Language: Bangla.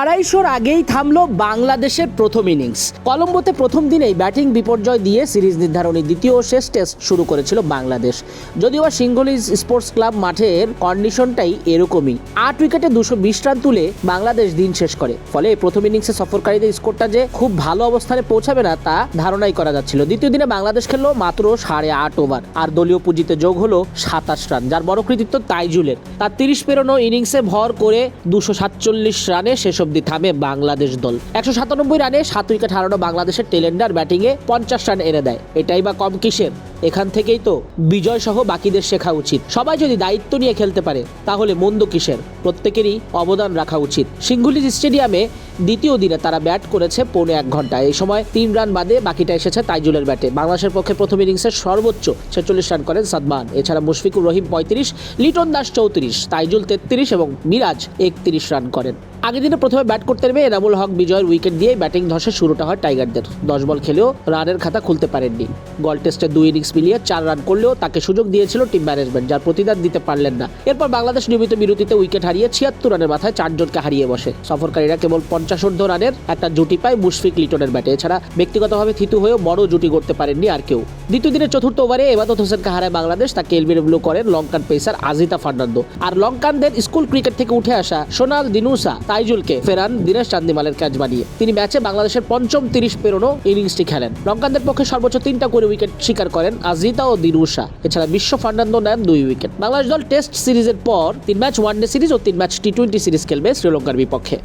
আড়াইশোর আগেই থামলো বাংলাদেশের প্রথম ইনিংস। কলম্বোতে প্রথম দিনেই ব্যাটিং বিপর্যয় দিয়ে সিরিজ নির্ধারণী দ্বিতীয় শেষ টেস্ট শুরু করেছিল বাংলাদেশ। যদিও সিঙ্গলিজ স্পোর্টস ক্লাব মাঠের কন্ডিশনটাই এরকমই। আট উইকেটে দুশো বিশ রান তুলে বাংলাদেশ দিন শেষ করে। ফলে প্রথম ইনিংসে সফরকারীদের স্কোরটা যে খুব ভালো অবস্থানে পৌঁছাবে না, তা ধারণাই করা যাচ্ছিল। দ্বিতীয় দিনে বাংলাদেশ খেললো মাত্র সাড়ে আট ওভার, আর দলীয় পুঁজিতে যোগ হলো সাতাশ রান, যার বড় কৃতিত্ব তাইজুলের। তার তিরিশ পেরোনো ইনিংসে ভর করে দুশো সাতচল্লিশ রানে শেষ অবধি থামে বাংলাদেশ দল। একশো সাতানব্বই রানে সাত উইকেট হারানো বাংলাদেশের টেলেন্ডার ব্যাটিংয়ে পঞ্চাশ রান এনে দেয়। এটাই বা কম কিসের? এখান থেকেই তো বিজয় সহ বাকিদের শেখা উচিত। সবাই যদি দায়িত্ব নিয়ে খেলতে পারে, তাহলে মন্দ কিসের? প্রত্যেকেরই অবদান রাখা উচিত। সিঙ্গুলিজ স্টেডিয়ামে দ্বিতীয় দিনে তারা ব্যাট করেছে পৌনে এক ঘণ্টা। এই সময় তিন রান বাদে বাকিটা এসেছে তাইজুলের ব্যাটে। বাংলাদেশের পক্ষে প্রথম ইনিংসের সর্বোচ্চ ছেচল্লিশ রান করেন সাদমান। এছাড়া মুশফিকুর রহিম পঁয়ত্রিশ, লিটন দাস চৌত্রিশ, তাইজুল তেত্রিশ এবং মিরাজ একত্রিশ রান করেন। আগের দিনে প্রথমে ব্যাট করতে নেমে এনামুল হক বিজয়ের উইকেট দিয়ে ব্যাটিং ধসে শুরুটা হয় টাইগারদের। দশ বল খেলেও রানের খাতা খুলতে পারেননি। গল টেস্টে দুই ইনিংস মিলিয়ে চার রান করলেও তাকে সুযোগ দিয়েছিল টিম ম্যানেজমেন্ট, যার প্রতিদান দিতে পারলেন না। এরপর বাংলাদেশ নিয়মিত বিরতিতে উইকেট হারিয়ে ছিয়াত্তর রানের মাথায় চারজনকে হারিয়ে বসে। সফরকারীরা কেবল পঞ্চাশোর্ধ রানের একটা জুটি পায় মুশফিক লিটনের ব্যাটে। এছাড়া ব্যক্তিগতভাবে থিতু হয়েও বড় জুটি করতে পারেননি আর কেউ। দ্বিতীয় দিনের চতুর্থ ওভারে এবাদত হোসেনকে হারায় বাংলাদেশ তাকে এলবিডব্লিউ করেন লঙ্কান পেসার আজিতা ফার্নান্দো। আর লঙ্কানদের স্কুল ক্রিকেট থেকে উঠে আসা সোনাল দিনুসা, তাইজুলকে ফেরান দীনেশ চান্দিমালের ক্যাচ বানিয়ে। তিনি ম্যাচে বাংলাদেশের পঞ্চম তিরিশ পেরোনো ইনিংসটি খেলেন। লঙ্কানদের পক্ষে সর্বোচ্চ তিনটা করে উইকেট শিকার করেন আজিতা ও দিনুসা। এছাড়া বিশ্ব ফার্নান্দো নেন দুই উইকেট। বাংলাদেশ দল টেস্ট সিরিজের পর তিন ম্যাচ ওয়ানডে সিরিজ ও তিন ম্যাচ টি টোয়েন্টি সিরিজ খেলবে শ্রীলঙ্কার বিপক্ষে।